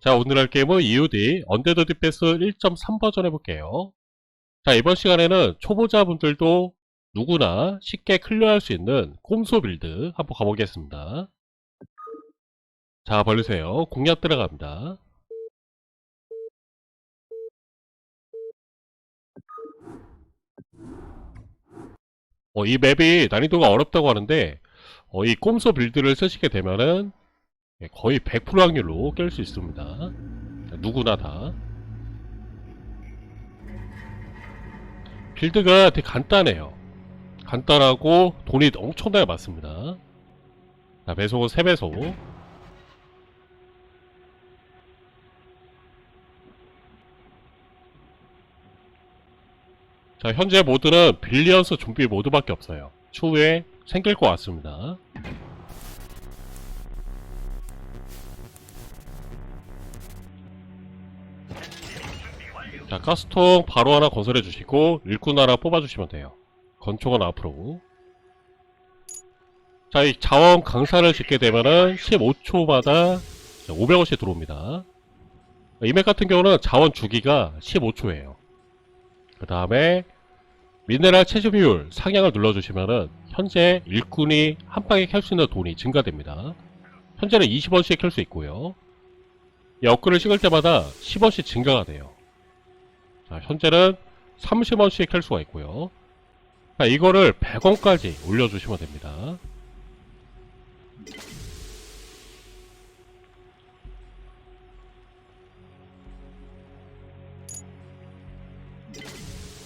자, 오늘 할 게임은 EOD 언데드 디펜스 1.3 버전 해볼게요. 자, 이번 시간에는 초보자분들도 누구나 쉽게 클리어할 수 있는 꼼소 빌드 한번 가보겠습니다. 자, 벌리세요. 공략 들어갑니다. 어, 이 맵이 난이도가 어렵다고 하는데, 어, 이 꼼소 빌드를 쓰시게 되면은, 예, 거의 100% 확률로 깰 수 있습니다. 누구나 다. 빌드가 되게 간단해요. 간단하고 돈이 엄청나게 많습니다. 자, 배속은 3배속. 자, 현재 모드는 빌리언스 좀비 모드밖에 없어요. 추후에 생길 것 같습니다. 자, 가스통 바로 하나 건설해 주시고 일꾼 하나 뽑아 주시면 돼요. 건총은 앞으로. 자, 이 자원 강산을 짓게 되면은 15초마다 500원씩 들어옵니다. 이맥 같은 경우는 자원 주기가 15초예요. 그 다음에 미네랄 채집률 상향을 눌러주시면은 현재 일꾼이 한 방에 캘 수 있는 돈이 증가됩니다. 현재는 20원씩 캘 수 있고요. 이 업글을 찍을 때마다 10원씩 증가가 돼요. 자, 현재는 30원씩 캘 수가 있고요. 자, 이거를 100원까지 올려주시면 됩니다.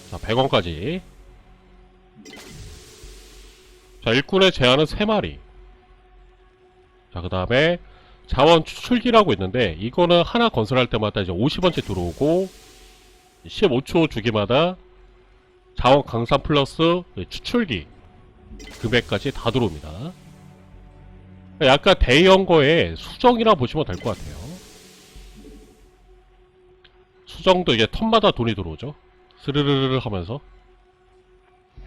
자, 100원까지. 자, 일꾼의 제한은 3마리. 자, 그 다음에 자원 추출기라고 있는데, 이거는 하나 건설할 때마다 이제 50원씩 들어오고, 15초 주기마다 자원 강산 플러스 추출기 금액까지 다 들어옵니다. 약간 대형 거에 수정이라 보시면 될 것 같아요. 수정도 이게 턴마다 돈이 들어오죠. 스르르르 하면서.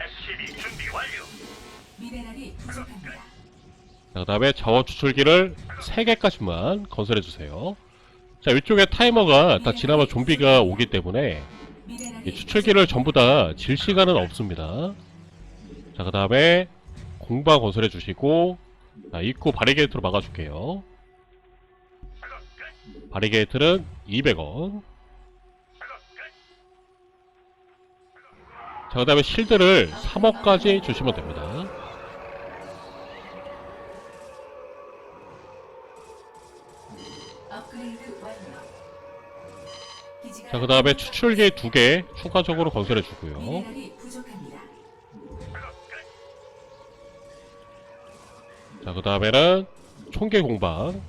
SCB 준비 완료. 미네랄이 부족합니다. 그 다음에 자원 추출기를 3개까지만 건설해주세요. 자, 위쪽에 타이머가 다 지나면 좀비가 오기 때문에 추출기를 전부 다 질 시간은 없습니다. 자, 그 다음에 공방 건설해 주시고, 자, 입구 바리게이트로 막아줄게요. 바리게이트는 200원. 자, 그 다음에 실드를 3억까지 주시면 됩니다. 자, 그 다음에 추출기 2개 추가적으로 건설해 주고요. 미네랄이 부족합니다. 자, 그 다음에는 총계 공방.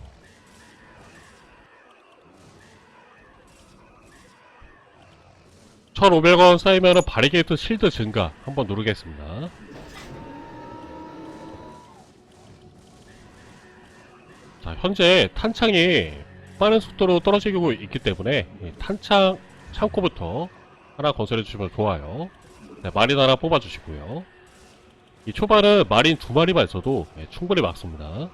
(1500원) 쌓이면은 바리게이트 실드 증가 한번 누르겠습니다 자 현재 탄창이 빠른 속도로 떨어지고 있기 때문에 이 탄창 창고부터 하나 건설해 주시면 좋아요 네, 마린 하나 뽑아 주시고요 이 초반은 마린 두 마리만 있어도 예, 충분히 막습니다.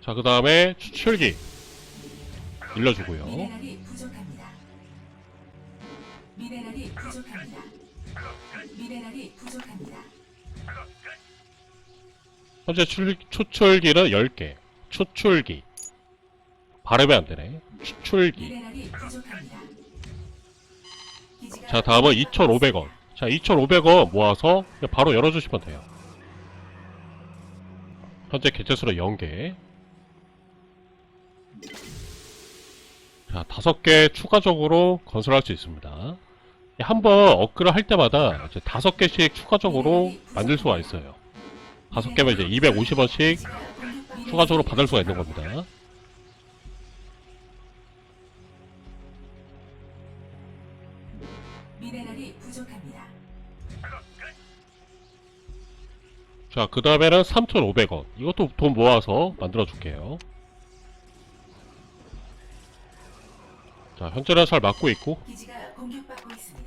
자, 그 다음에 추출기 일러주고요. 미네랄이 부족합니다. 미네랄이 부족합니다. 미네랄이 부족합니다. 현재 출, 추출기는 10개. 추출기. 발음이 안 되네. 추출기. 미네랄이 부족합니다. 기지가 자, 다음은 2,500원. 자, 2,500원 모아서 그냥 바로 열어주시면 돼요. 현재 개체수는 0개. 자, 5개 추가적으로 건설할 수 있습니다. 한 번 업그레이드 할 때마다 이제 5개씩 추가적으로 만들 수가 있어요. 5개면 이제 250원씩 기지가 공격받고 추가적으로 받을 수가 있는 겁니다. 자, 그 다음에는 3,500원. 이것도 돈 모아서 만들어 줄게요. 자, 현재는 잘 맞고 있고, 기지가 공격받고 있습니다.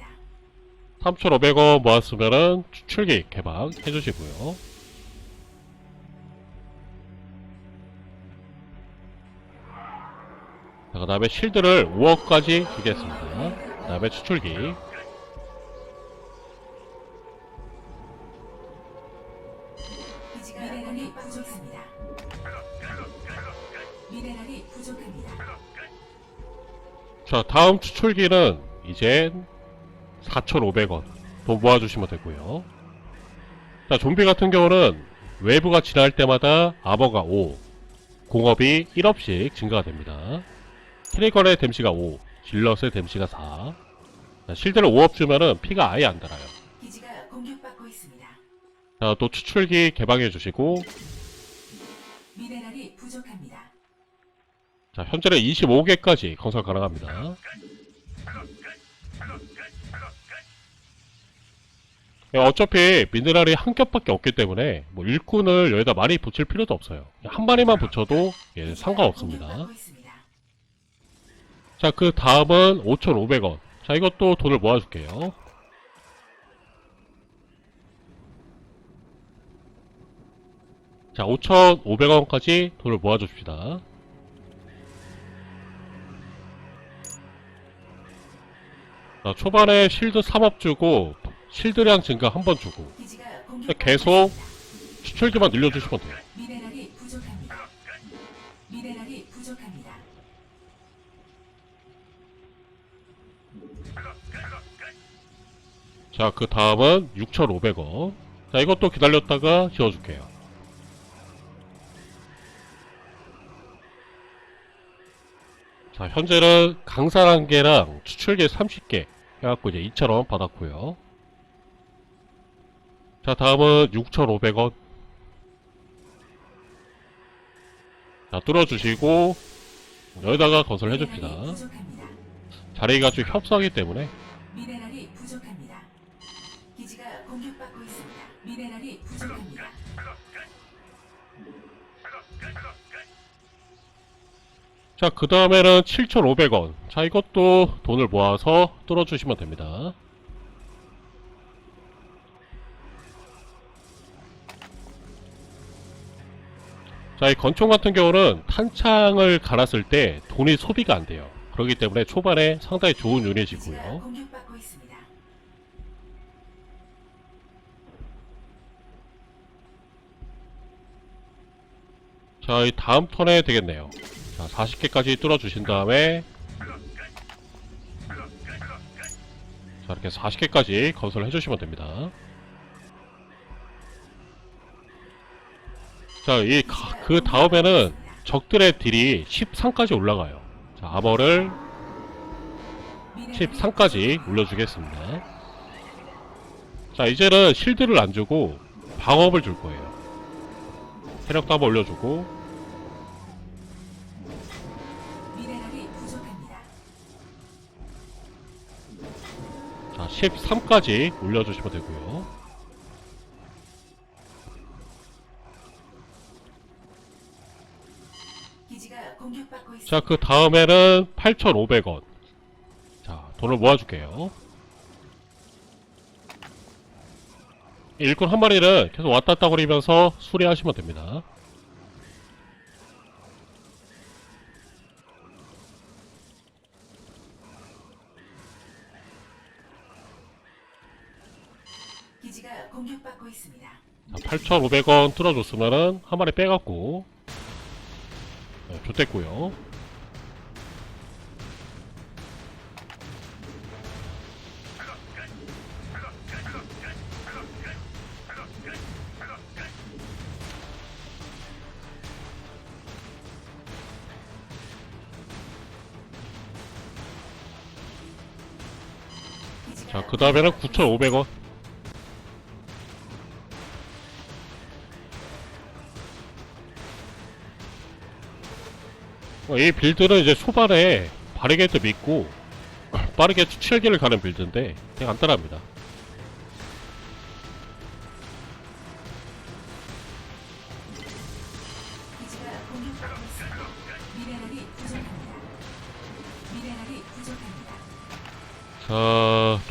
3,500원 모았으면은 추출기 개방 해주시고요. 자, 그 다음에 실드를 5억까지 주겠습니다. 그 다음에 추출기. 미네랄이 부족합니다. 미네랄이 부족합니다. 자, 다음 추출기는 이젠 4,500원 돈 모아주시면 되고요. 자, 좀비 같은 경우는 외부가 지날 때마다 아머가 5, 공업이 1업씩 증가가 됩니다. 트리건의 댐시가 5, 질럿의 댐시가 4. 자, 실드를 5업 주면은 피가 아예 안 달아요. 기지가 공격받고 있습니다. 자, 또 추출기 개방해 주시고, 미네랄이 부족합니다. 자, 현재는 25개까지 건설 가능합니다. 어차피 미네랄이 한 겹밖에 없기 때문에 뭐 일꾼을 여기다 많이 붙일 필요도 없어요. 한 마리만 붙여도 예, 상관없습니다. 자, 그 다음은 5,500원. 자, 이것도 돈을 모아줄게요. 자, 5,500원까지 돈을 모아줍시다. 자, 초반에 실드 3업 주고, 실드량 증가 한 번 주고, 계속. 추출기만 늘려주시면 돼요. 미네랄이 부족합니다. 미네랄이 부족합니다. 자, 그 다음은 6,500원. 자, 이것도 기다렸다가 지워줄게요. 자, 현재는 강산 한 개랑 추출기 30개 해갖고 이제 2,000원 받았고요. 자, 다음은 6,500원. 자, 뚫어주시고, 여기다가 건설해줍시다. 자리가 좀 협소하기 때문에 미네랄이 부족합니다. 기지가 공격받고 있습니다. 미네랄이 부족합니다. 자, 그 다음에는 7,500원. 자, 이것도 돈을 모아서 뚫어주시면 됩니다. 자, 이 건총 같은 경우는 탄창을 갈았을 때 돈이 소비가 안 돼요. 그렇기 때문에 초반에 상당히 좋은 유닛이고요. 자, 이 다음 턴에 되겠네요. 자, 40개까지 뚫어주신 다음에 자, 이렇게 40개까지 건설을 해주시면 됩니다. 자, 이, 가- 그 다음에는 적들의 딜이 13까지 올라가요. 자, 아머를 13까지 올려주겠습니다. 자, 이제는 실드를 안 주고 방업을 줄 거예요. 체력도 한번 올려주고. 자, 13까지 올려주시면 되고요. 기지가 공격받고 있습니다. 자, 그 다음에는 8,500원. 자, 돈을 모아줄게요. 일꾼 한 마리를 계속 왔다 갔다 거리면서 수리하시면 됩니다. 기지가 공격받고 있습니다. 자, 8,500원 뚫어줬으면은 한 마리 빼갖고, 네, 좋댔고요. 그 다음에는 9,500원. 어, 이 빌드는 이제 초반에 바리게트 믿고 빠르게 추출기를 가는 빌드인데 되게 간단합니다.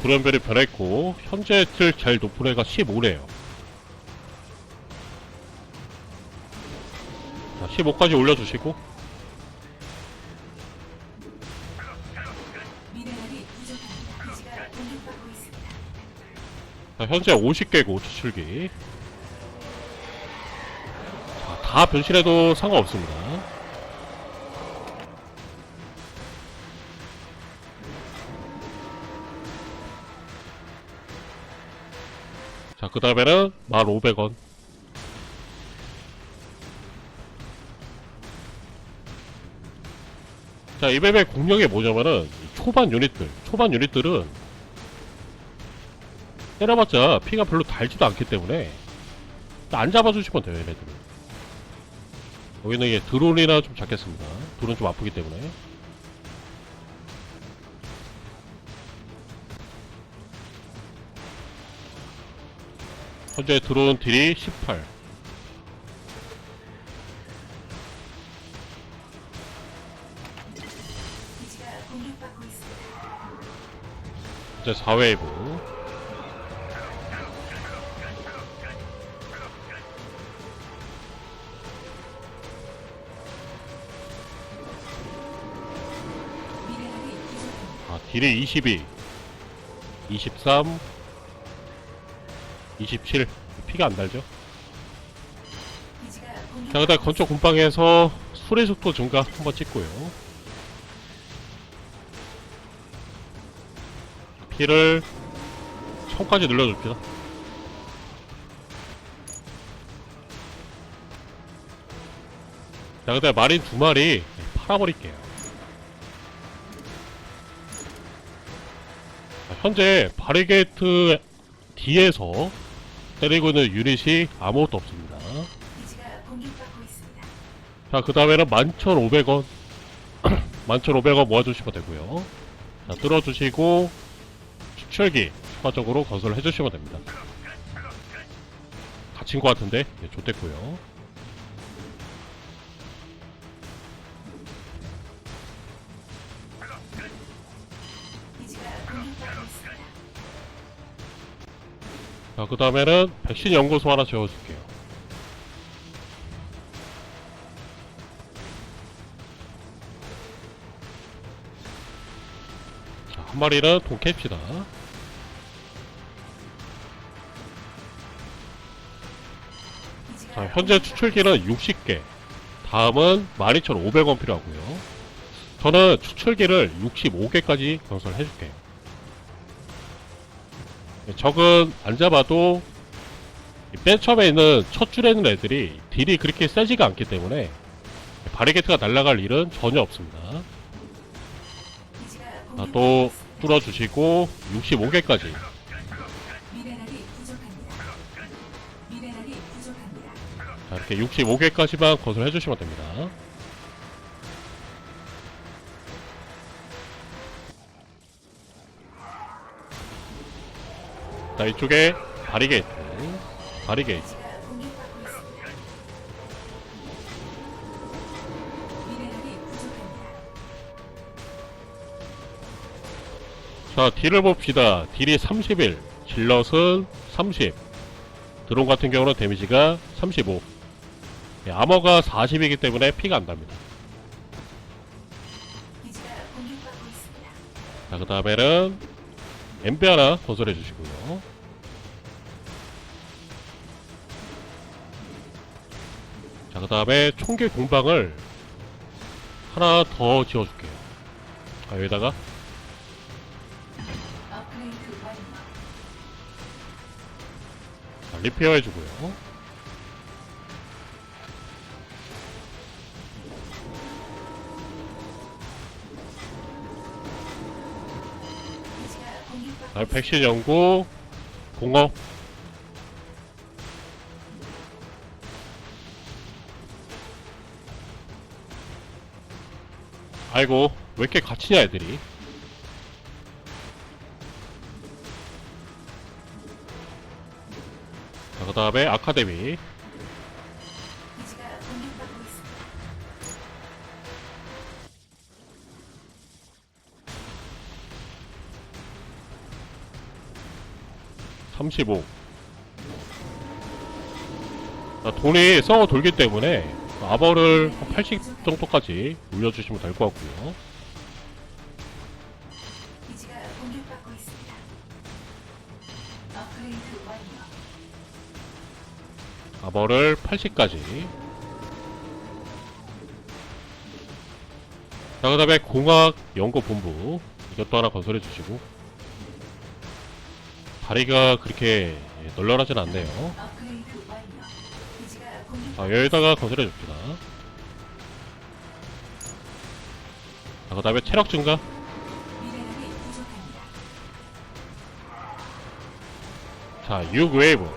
돌연변이 변했고 현재 틀 제일 높은 애가 15네요. 자 15까지 올려주시고. 있습니다. 자, 현재 50개고 추출기. 자, 다 변신해도 상관없습니다 그 다음에는 1500원. 자, 이 맵의 공략이 뭐냐면은, 이 초반 유닛들, 초반 유닛들은 때려봤자 피가 별로 달지도 않기 때문에 안 잡아주시면 돼요 얘네들은. 여기는 이게 드론이나 좀 잡겠습니다. 드론 좀 아프기 때문에 현재 드론 딜이 18 기지가 공격받고 있습니다. 이제 4웨이브 미네랄이 부족합니다. 아 딜이 22 23 27 피가 안 달죠? 자. 그다음 건축 군방에서 수리 속도 증가 한번 찍고요. 피를 1000까지 늘려줍시다. 자 그다음 마린 두 마리 팔아버릴게요. 자, 현재 바리게이트 D에서 때리고 있는 유닛이 아무것도 없습니다. 자, 그 다음에는 11,500원. 11,500원 모아주시면 되고요. 자, 뚫어주시고, 추출기 추가적으로 건설을 해주시면 됩니다. 갇힌 것 같은데, 네, 좋댔고요. 자, 그 다음에는 백신 연구소 하나 지어줄게요. 자, 한 마리는 동캡시다. 자, 현재 추출기는 60개. 다음은 12,500원 필요하고요. 저는 추출기를 65개까지 건설해줄게요. 네, 적은 안 잡아도 이맨 처음에 있는 첫 줄에 있는 애들이 딜이 그렇게 세지가 않기 때문에 바리게트가 날아갈 일은 전혀 없습니다. 자, 또. 뚫어주시고 65개까지 미네랄이 부족합니다. 미네랄이 부족합니다. 자, 이렇게 65개까지만 건설해 주시면 됩니다. 자, 이쪽에 바리게이트. 바리게이트. 자, 딜을 봅시다. 딜이 31, 질럿은 30. 드론 같은 경우는 데미지가 35. 예, 아머가 40이기 때문에 피가 안 납니다. 기지가 공격받고 있습니다. 자, 그 다음에는 엠베 하나 건설해 주시고요. 자, 그 다음에 총기 공방을 하나 더 지어줄게요. 아, 여기다가. 자, 리페어 해주고요. 자, 백신 연구, 공업. 아이고, 왜 이렇게 갇히냐, 애들이. 자, 그 다음에 아카데미. 35. 자, 돈이 썩어 돌기 때문에 아버를 한 80 정도까지 올려주시면 될 것 같고요. 아버를 80까지. 자, 그 다음에 공학 연구본부. 이것도 하나 건설해 주시고. 다리가 그렇게 널널하진 않네요. 자, 여기다가 줍시다. 자, 그 다음에 체력 증가. 자, 6웨이브.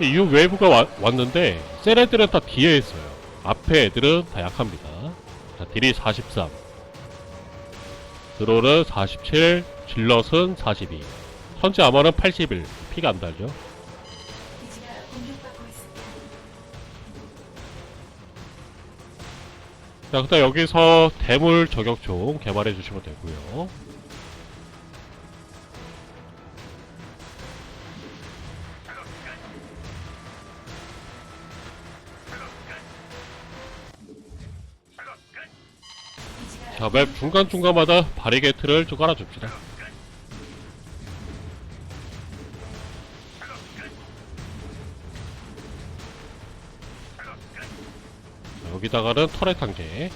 이 6웨이브가 와- 왔는데, 센 애들은 다 뒤에 있어요. 앞에 애들은 다 약합니다. 자, 딜이 43. 드롤은 47, 질럿은 42. 현재 아머는 81. 피가 안 달죠. 자, 그다음 여기서 대물 저격총 개발해 주시면 되고요. 기지가 자, 맵 중간중간마다 바리게이트를 좀 깔아줍시다. 여기다가는 터렛 한 개.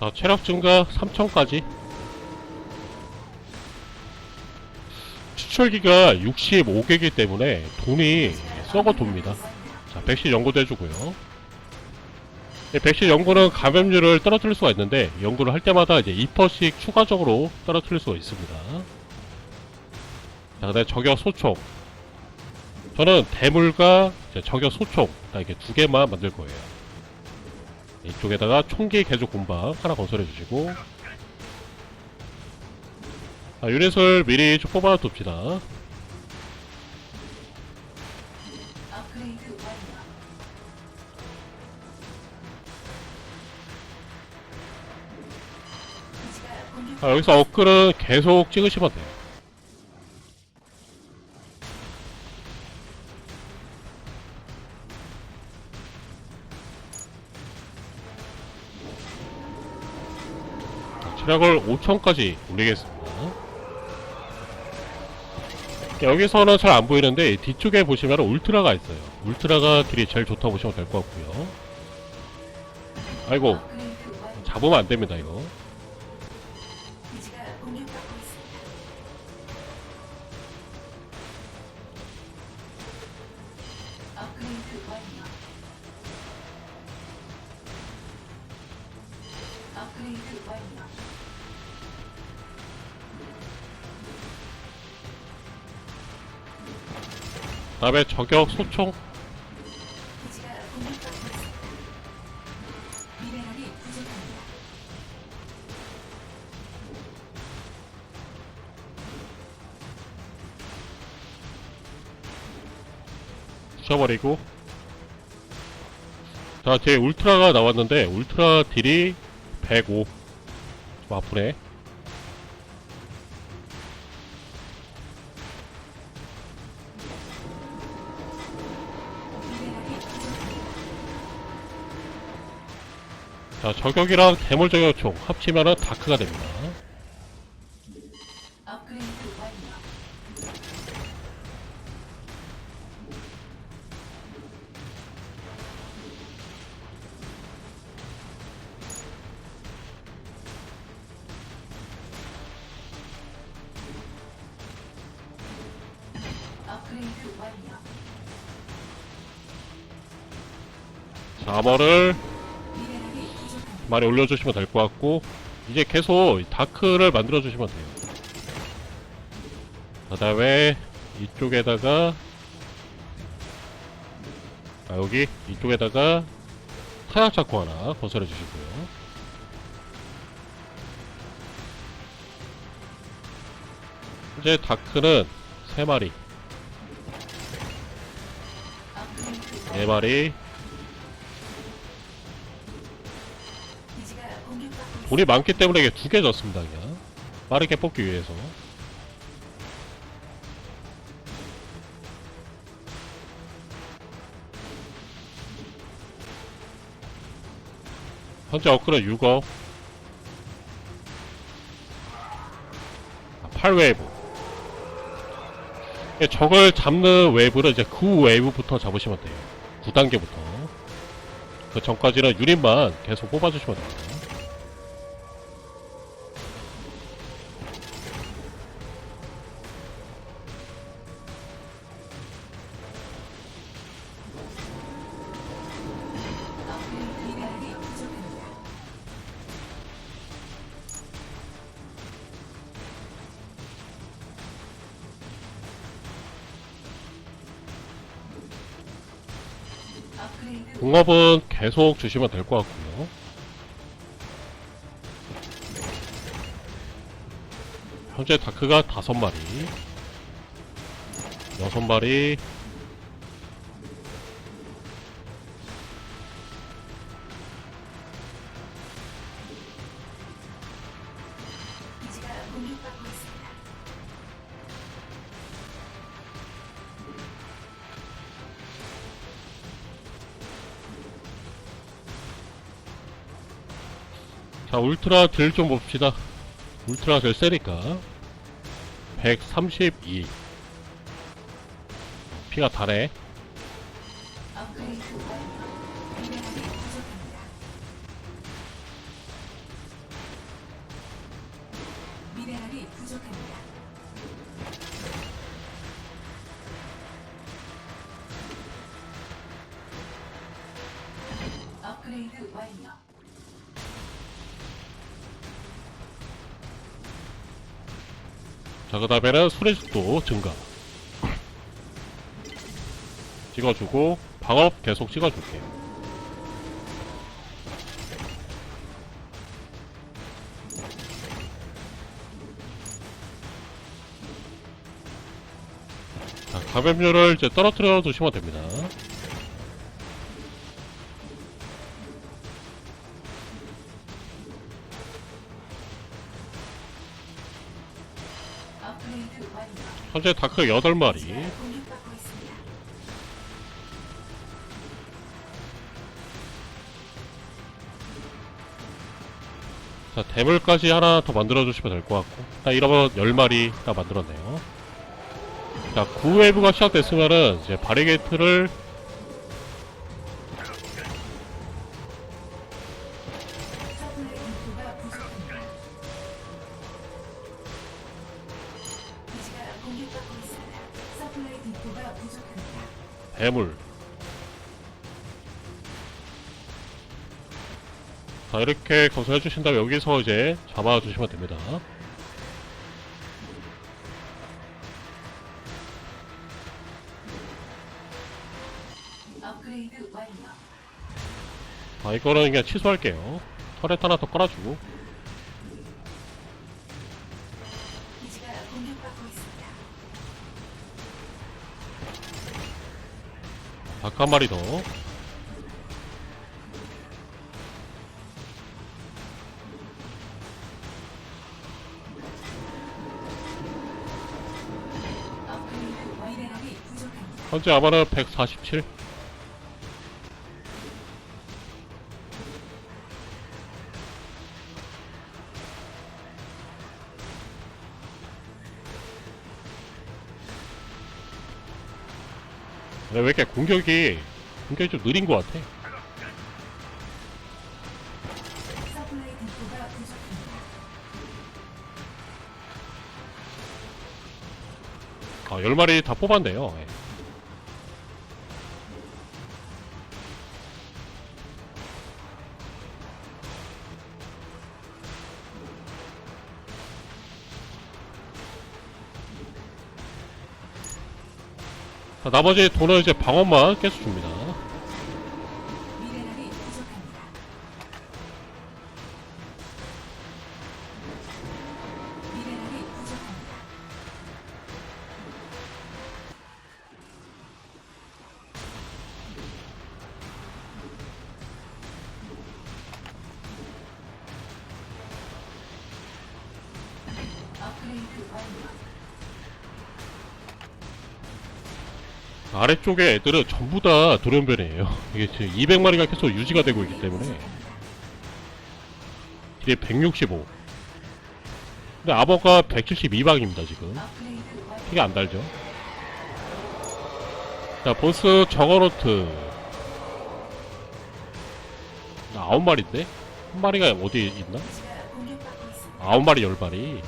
자, 체력 증가 3000까지. 추출기가 65개이기 때문에 돈이 썩어 돕니다. 자, 백신 연구도 해주고요. 이 백신 연구는 감염률을 떨어뜨릴 수가 있는데, 연구를 할 때마다 이제 2%씩 추가적으로 떨어뜨릴 수가 있습니다. 자, 그 다음에 저격 소총. 저는 대물과 저격 소총, 딱 이렇게 두 개만 만들 거예요. 이쪽에다가 총기 개조 공방 하나 건설해 주시고, 아, 유닛을 미리 좀 뽑아 둡시다. 업그레이드 완료. 기지가 공격. 아, 여기서 업글은 계속 찍으시면 돼요. 자, 체력을 5천까지 올리겠습니다. 여기서는 잘 안 보이는데 뒤쪽에 보시면 울트라가 있어요. 울트라가 딜이 제일 좋다고 보시면 될 것 같고요. 아이고. 잡으면 안 됩니다 이거. 업그레이드 완료. 다음에 저격 소총 기지가 공격받고 있습니다. 미네랄이 부족합니다. 부셔버리고 자 뒤에 울트라가 나왔는데 울트라 딜이 105 좀 아프네 자 저격이랑 대물 저격총 합치면은 다크가 됩니다 업그레이드 완료. 업그레이드 완료. 자 아머를 미네랄이 말이 올려주시면 될 것 같고 이제 계속 다크를 만들어주시면 돼요. 그 다음에 이쪽에다가 아 여기 이쪽에다가 타약 자코 하나 건설해 주시고요. 이제 다크는 3마리. 4마리. 돈이 많기 때문에 이게 두개 졌습니다, 그냥. 빠르게 뽑기 위해서. 현재 업그레이드 6억. 8웨이브. 적을 잡는 웨이브를 이제 9웨이브부터 잡으시면 돼요. 9단계부터. 그 전까지는 유닛만 계속 뽑아주시면 됩니다. 공업은 계속 주시면 될 것 같고요. 현재 다크가 다섯 마리, 여섯 마리, 울트라 딜 좀 봅시다. 울트라 딜 세니까 132. 피가 다네. 업그레이드 완료. 자 그 다음에는 수리속도 증가. 찍어주고 방업 계속 찍어줄게요. 자, 감염률을 이제 떨어뜨려 두시면 됩니다. 현재 다크 8마리, 기지가 공격받고 있습니다. 자, 대물까지 하나 더 만들어주시면 될 것 같고. 자, 이러면 10마리 다 만들었네요. 자, 9웨이브가 시작됐으면은, 이제 바리게이트를, 대물. 자, 이렇게 건설해주신 다음에 여기서 이제 잡아 주시면 됩니다. 업그레이드 완료. 자, 이거는 그냥 취소할게요. 터렛 하나 더 깔아주고. 한 마리 더. 현재 아마는 147. 왜 이렇게 공격이 공격이 좀 느린 것 같아? 아, 10마리 다 뽑았네요. 예. 나머지 돈은 이제 방어만 계속 줍니다. 아래쪽에 애들은 전부 다 돌연변이에요. 이게 지금 200마리가 계속 유지가 되고 있기 때문에 딜이 165. 근데 아버가 172방입니다 지금. 피가 안 달죠. 자 보스 저거노트. 나 아홉 마리인데 한 마리가 어디 있나? 기지가 공격받고 있습니다. 아홉 마리 열 마리.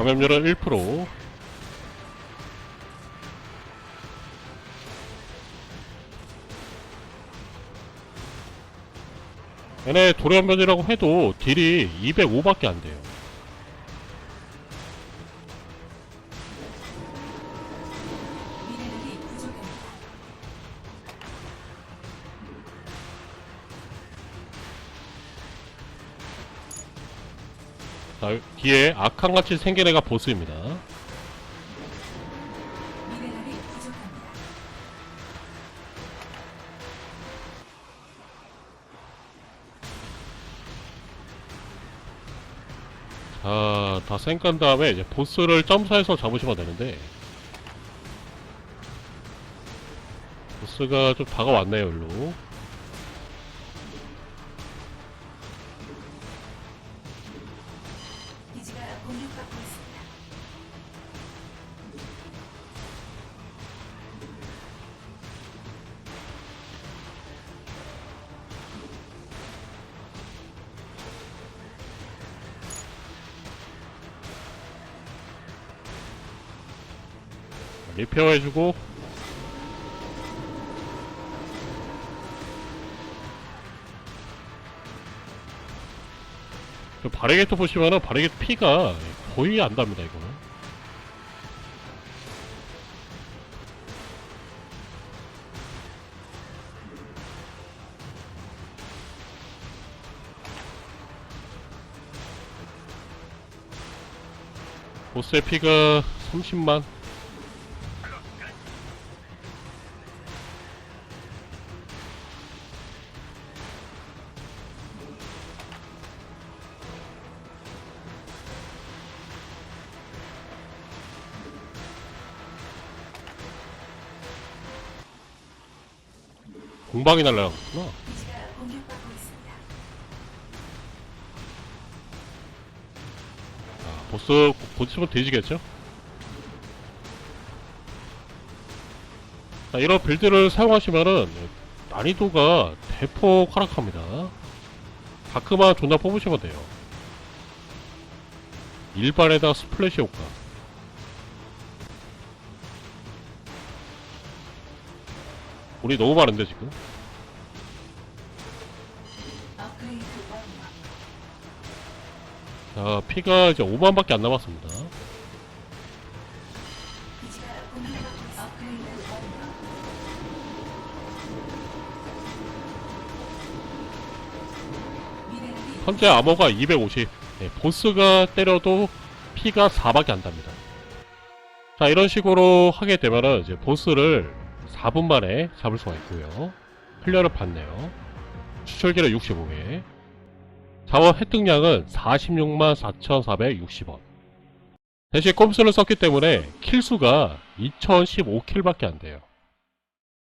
감염률은 1%. 얘네 돌연변이라고 해도 딜이 205밖에 안 돼 자, 뒤에 악한같이 생긴 애가 보스입니다. 미네랄이 부족합니다. 자, 다 쌩깐 다음에 이제 보스를 점사해서 잡으시면 되는데 보스가 좀 다가왔네요, 일로. 리페어해주고. 저 바레게트 보시면은 바레게트 피가 거의 안 답니다 이거는. 보스의 피가 30만 방이 날라갔구나. 아, 보스 곧 있으면 뒤지겠죠? 자, 이런 빌드를 사용하시면은 난이도가 대폭 하락합니다. 다크만 존나 뽑으시면 돼요. 일반에다 스플래시 효과. 우리 너무 많은데 지금? 자, 피가 이제 5만밖에 안 남았습니다. 현재 암호가 250. 네, 보스가 때려도 피가 4밖에 안 답니다. 자, 이런 식으로 하게 되면은 이제 보스를 4분 만에 잡을 수가 있고요. 클리어를 받네요. 추출기를 65개. 자원 획득량은 46만 4,460원. 대신 꼼수를 썼기 때문에 킬수가 2015킬밖에 안 돼요.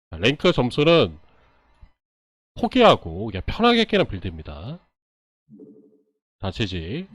자, 랭크 점수는 포기하고 그냥 편하게 깨는 빌드입니다. 자체지